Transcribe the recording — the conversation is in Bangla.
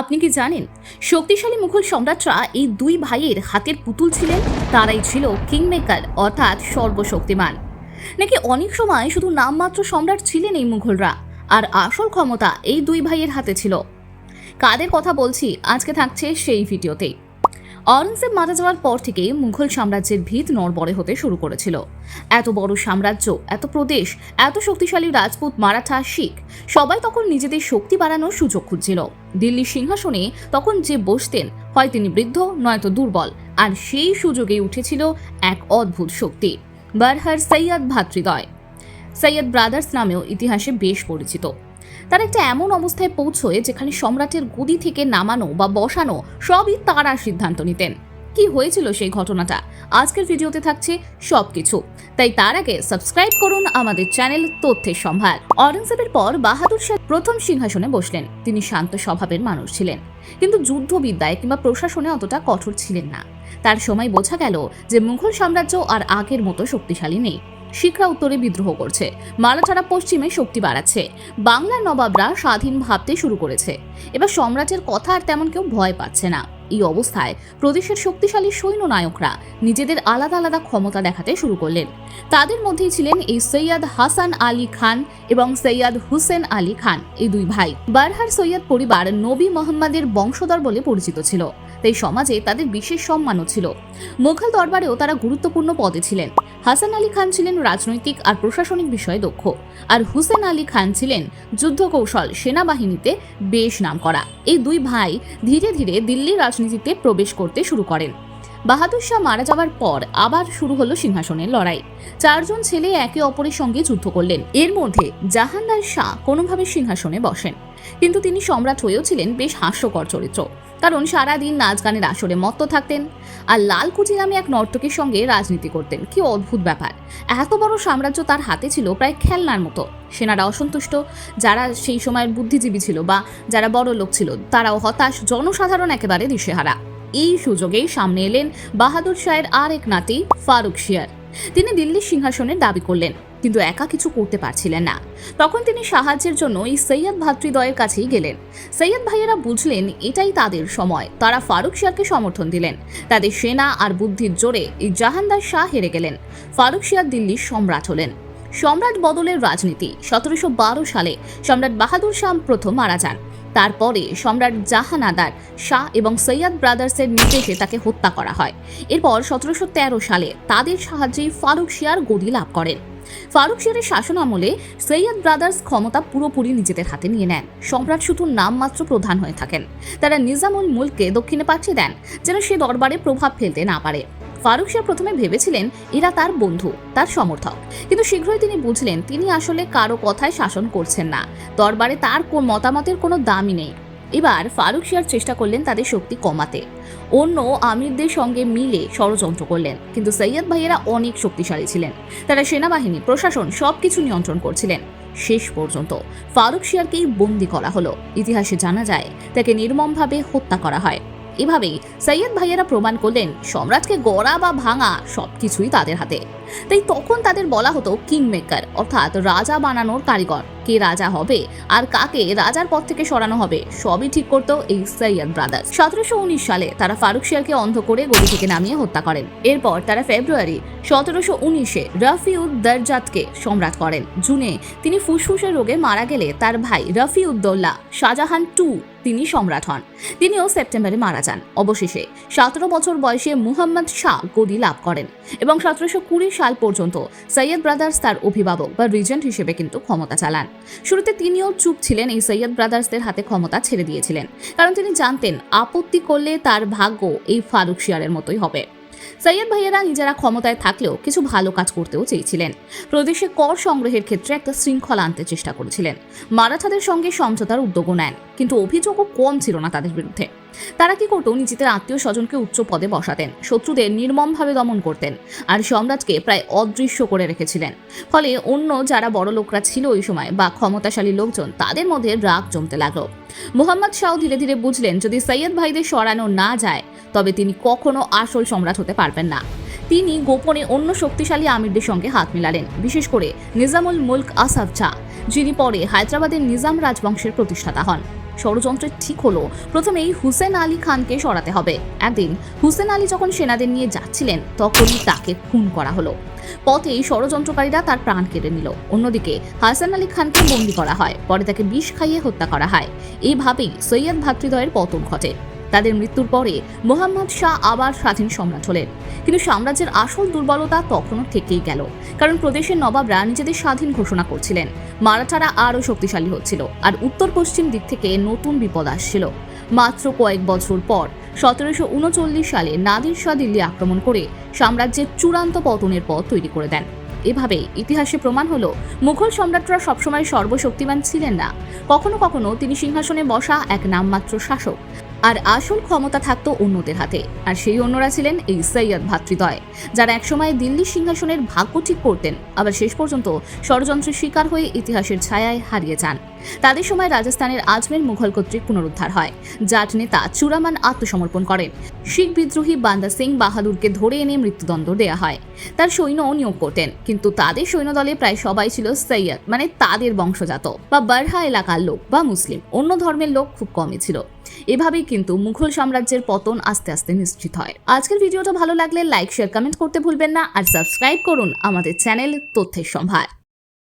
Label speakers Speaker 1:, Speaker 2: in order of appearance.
Speaker 1: আপনি কি জানেন, শক্তিশালী মুঘল সম্রাটরা এই দুই ভাইয়ের হাতের পুতুল ছিলেন? তারাই ছিল কিংমেকার অর্থাৎ সর্বশক্তিমান। নাকি অনেক সময় শুধু নামমাত্র সম্রাট ছিলেন এই মুঘলরা, আর আসল ক্ষমতা এই দুই ভাইয়ের হাতে ছিল? কাদের কথা বলছি, আজকে থাকছে সেই ভিডিওতেই। অরঙ্গজেব মারা যাওয়ার পর থেকে মুঘল সাম্রাজ্যের ভিত নড়বড়ে হতে শুরু করেছিল। এত বড় সাম্রাজ্য, এত প্রদেশ, এত শক্তিশালী রাজপুত, মারাঠা, শিখ, সবাই তখন নিজেদের শক্তি বাড়ানোর সুযোগ খুঁজছিল। দিল্লির সিংহাসনে তখন যে বসতেন, হয় তিনি বৃদ্ধ নয়তো দুর্বল, আর সেই সুযোগে উঠেছিল এক অদ্ভুত শক্তি, বারহার সৈয়দ ভাতৃদয় সৈয়দ ব্রাদার্স নামেও ইতিহাসে বেশ পরিচিত। তারা একটা এমন অবস্থায় পৌঁছয় যেখানে সম্রাটের গদি থেকে নামানো বা বসানো সবই তারা সিদ্ধান্ত নিতেন। কি হয়েছিল সেই ঘটনাটা? আজকের ভিডিওতে থাকছে সবকিছু। তাই তার আগে সাবস্ক্রাইব করুন আমাদের চ্যানেল তথ্যের সম্ভার। অরঙ্গজেবের পর বাহাদুর শাহ প্রথম সিংহাসনে বসলেন। তিনি শান্ত স্বভাবের মানুষ ছিলেন। কিন্তু যুদ্ধবিদ্যায় কিংবা প্রশাসনে অতটা কঠোর ছিলেন না। তার সময় বোঝা গেল যে মুঘল সাম্রাজ্য আর আগের মতো শক্তিশালী নেই। শিখরা উত্তরে বিদ্রোহ করছে। মারাঠারা পশ্চিমে শক্তি বাড়াচ্ছে। বাংলার নবাবরা স্বাধীন ভাবতে শুরু করেছে। এবার সম্রাটের কথা আর তেমন কেউ ভয় পাচ্ছে না। এই অবস্থায় প্রদেশের শক্তিশালী সৈন্য নায়করা নিজেদের আলাদা আলাদা ক্ষমতা দেখাতে শুরু করলেন। তাদের মধ্যেই ছিলেন এই সৈয়দ হাসান আলী খান এবং সৈয়দ হুসেন আলী খান, এই দুই ভাই। বারহার সৈয়দ পরিবার নবী মোহাম্মদের বংশধর বলে পরিচিত ছিল। তাই সমাজে তাদের বিশেষ সম্মানও ছিল। মুঘল দরবারেও তারা গুরুত্বপূর্ণ পদে ছিলেন। হাসান আলী খান ছিলেন রাজনৈতিক আর প্রশাসনিক বিষয়ে দক্ষ। আর হুসেন আলী খান ছিলেন যুদ্ধ কৌশল সেনাবাহিনীতে বেশ নাম করা এই দুই ভাই ধীরে ধীরে দিল্লির রাজনীতিতে প্রবেশ করতে শুরু করেন। বাহাদুর শাহ মারা যাওয়ার পর আবার শুরু হলো সিংহাসনের লড়াই। চারজন ছেলে একে অপরের সঙ্গে যুদ্ধ করলেন। এর মধ্যে জাহানদার শাহ কোনোভাবে সিংহাসনে বসেন। কিন্তু তিনি সম্রাট হয়েও ছিলেন বেশ হাস্যকর চরিত্র। কারণ সারাদিন নাচ গানের আসরে মত্ত থাকতেন আর লালকুচি নামে এক নর্তকীর সঙ্গে রাজনীতি করতেন। কি অদ্ভুত ব্যাপার। এত বড় সাম্রাজ্য তার হাতে ছিল প্রায় খেলনার মতো। সেনারা অসন্তুষ্ট, যারা সেই সময়ের বুদ্ধিজীবী ছিল বা যারা বড় লোক ছিল, তারাও হতাশ, জনসাধারণ একেবারে দিশেহারা। এই সুযোগেই সামনে এলেন বাহাদুর শাহের আর এক নাতি ফারুক শিয়ার। তিনি দিল্লির সিংহাসনের দাবি করলেন, কিন্তু একা কিছু করতে পারছিলেন না। তখন তিনি সাহায্যের জন্য এই সৈয়দ ভাতৃদ্বয়ের কাছেই গেলেন। সৈয়দ ভাইয়েরা বুঝলেন এটাই তাদের সময়। তারা ফারুক শিয়ারকে সমর্থন দিলেন। তাদের সেনা আর বুদ্ধির জোরে এই জাহানদার শাহ হেরে গেলেন। ফারুক শিয়ার দিল্লির সম্রাট হলেন। সম্রাট বদলের রাজনীতি সতেরোশো বারো সালে সম্রাট বাহাদুর শাহ প্রথম মারা যান। তারপরে সম্রাট জাহানাদার শাহ এবং সৈয়দ ব্রাদার্সের নির্দেশে তাকে হত্যা করা হয়। এরপর সতেরোশো তেরো সালে তাদের সাহায্যেই ফারুক শিয়ার গদি লাভ করেন। ফারুক শিয়ারের শাসন আমলে সৈয়দ ব্রাদার্স ক্ষমতা পুরোপুরি নিজেদের হাতে নিয়ে নেন। সম্রাট শুধু নামমাত্র প্রধান হয়ে থাকেন। তারা নিজামুল মুলকে দক্ষিণে পাঠিয়ে দেন, যেন সে দরবারে প্রভাব ফেলতে না পারে। ফারুক শাহ প্রথমে ভেবেছিলেন এরা তার বন্ধু, তার সমর্থক। কিন্তু শীঘ্রই তিনি বুঝলেন তিনি আসলে কারও কথায় শাসন করছেন না। দরবারে তার মতামতের কোনো দামই নেই। এবার ফারুক শিয়ার চেষ্টা করলেন তাদের শক্তি কমাতে। অন্য আমিরদের সঙ্গে মিলে ষড়যন্ত্র করলেন। কিন্তু সৈয়দ ভাইয়েরা অনেক শক্তিশালী ছিলেন। তারা সেনাবাহিনী, প্রশাসন সবকিছু নিয়ন্ত্রণ করছিলেন। শেষ পর্যন্ত ফারুক শিয়ারকেই বন্দি করা হলো। ইতিহাসে জানা যায়, তাকে নির্মমভাবে হত্যা করা হয়। এভাবেই সৈয়দ ভাইয়েরা প্রমাণ করলেন সম্রাটকে গড়া বা ভাঙা সবকিছুই তাদের হাতে। তাই তখন তাদের বলা হতো কিং মেকার অর্থাৎ রাজা বানানোর কারিগর। কে রাজা হবে আর কাকে রাজার পদ থেকে সরানো হবে, সবই ঠিক করতো এই সৈয়দ ব্রাদার্স। সতেরোশো উনিশ সালে তারা ফারুক শিয়ারকে অন্ধ করে গদি থেকে নামিয়ে হত্যা করেন। এরপর তারা ফেব্রুয়ারি সতেরোশো উনিশে রফিউদ দরজাতকে সম্রাট করেন। জুনে তিনি ফুসফুসের রোগে মারা গেলে তার ভাই রফিউদ্দৌল্লা শাহজাহান টু তিনি সম্রাট হন। তিনিও সেপ্টেম্বরে মারা যান। অবশেষে সতেরো বছর বয়সে মুহাম্মদ শাহ গদি লাভ করেন এবং সতেরোশো কুড়ি সাল পর্যন্ত। সৈয়দ ব্রাদার্স তার অভিভাবক বা রিজেন্ট হিসেবে কিন্তু ক্ষমতা চালান। শুরুতে তিনিও চুপ ছিলেন এই সৈয়দ ব্রাদার্সদের হাতে ক্ষমতা ছেড়ে দিয়েছিলেন। কারণ তিনি জানতেন, আপত্তি করলে তার ভাগ্য এই ফারুক শিয়ারের মতোই হবে। সৈয়দ ভাইয়েরা নিজেরা ক্ষমতায় থাকলেও কিছু ভালো কাজ করতেও চেয়েছিলেন। প্রদেশে কর সংগ্রহের ক্ষেত্রে একটা শৃঙ্খলা আনতে চেষ্টা করেছিলেন। মারাঠাদের সঙ্গে সমঝোতার উদ্যোগও নেন, কিন্তু অভিযোগও কম ছিল না তাদের বিরুদ্ধে। তারা কি করতো? নিজেদের আত্মীয় স্বজনকে উচ্চ পদে বসাতেন। শত্রুদের নির্মমভাবে দমন করতেন আর সম্রাটকে প্রায় অদৃশ্য করে রেখেছিলেন। ফলে অন্য যারা বড় লোকরা ছিল ওই সময় বা ক্ষমতাশালী লোকজন, তাদের মধ্যে রাগ জমতে লাগল। মোহাম্মদ শাহ ধীরে ধীরে বুঝলেন, যদি সৈয়দ ভাইদের সরানো না যায়, তবে তিনি কখনো আসল সম্রাট হতে পারবেন না। তিনি গোপনে অন্য শক্তিশালী আমিরদের সঙ্গে হাত মিলালেন, বিশেষ করে নিজামুল মুলক আসাফ চা যিনি পরে হায়দ্রাবাদের নিজাম রাজবংশের প্রতিষ্ঠাতা হন। ষড়যন্ত্রের ঠিক হলো। প্রথমেই হুসেন আলী খানকে সরাতে হবে। একদিন হুসেন আলী যখন সেনাদের নিয়ে যাচ্ছিলেন, তখনই তাকে খুন করা হলো। পথেই ষড়যন্ত্রকারীরা তার প্রাণ কেড়ে নিল। অন্যদিকে হাসান আলী খানকে বন্দি করা হয়। পরে তাকে বিষ খাইয়ে হত্যা করা হয়। এইভাবেই সৈয়দ ভাতৃদ্বয়ের পতন ঘটে। তাদের মৃত্যুর পরে মোহাম্মদ শাহ আবার স্বাধীন সম্রাট হলেন। কিন্তু সাম্রাজ্যের আসল দুর্বলতা তখনও থেকেই গেল, কারণ প্রদেশের নবাবরা নিজেদের স্বাধীন ঘোষণা করছিলেন। মারাঠারা আরও শক্তিশালী হচ্ছিল, আর উত্তর পশ্চিম দিক থেকে নতুন বিপদ আসছিল। মাত্র কয়েক বছর পর, সতেরোশো উনচল্লিশ সালে নাদির শাহ দিল্লি আক্রমণ করে সাম্রাজ্যের চূড়ান্ত পতনের পথ তৈরি করে দেন। এভাবে ইতিহাসে প্রমাণ হলো, মুঘল সম্রাটরা সবসময় সর্বশক্তিমান ছিলেন না। কখনো কখনো তিনি সিংহাসনে বসা এক নামমাত্র শাসক আর আসল ক্ষমতা থাকত অন্যদের হাতে। আর সেই অন্যরা ছিলেন এই সৈয়দ ভাতৃদ্বয়, যারা একসময় দিল্লি সিংহাসনের ভাগ্য ঠিক করতেন, আবার শেষ পর্যন্ত ষড়যন্ত্রের শিকার হয়ে ইতিহাসের ছায়ায় হারিয়ে যান। তাদের সময় রাজস্থানের আজমের মুঘল কর্তৃক পুনরুদ্ধার হয়, জাট নেতা চূড়ামান আত্মসমর্পণ করেন। শিখ বিদ্রোহী বান্দা সিং বাহাদুরকে ধরে এনে মৃত্যুদণ্ড দেয়া হয়। তার সৈন্য নিয়োগ করতেন, কিন্তু তাদের সৈন্যদলে প্রায় সবাই ছিল সৈয়দ মানে তাদের বংশজাত, বা বারহা এলাকার লোক বা মুসলিম। অন্য ধর্মের লোক খুব কমই ছিল। এভাবেই কিন্তু মুঘল সাম্রাজ্যের পতন আস্তে আস্তে নিশ্চিত হয়। আজকের ভিডিওটা ভালো লাগলে লাইক শেয়ার কমেন্ট করতে ভুলবেন না। আর সাবস্ক্রাইব করুন আমাদের চ্যানেল তথ্যের সম্ভার।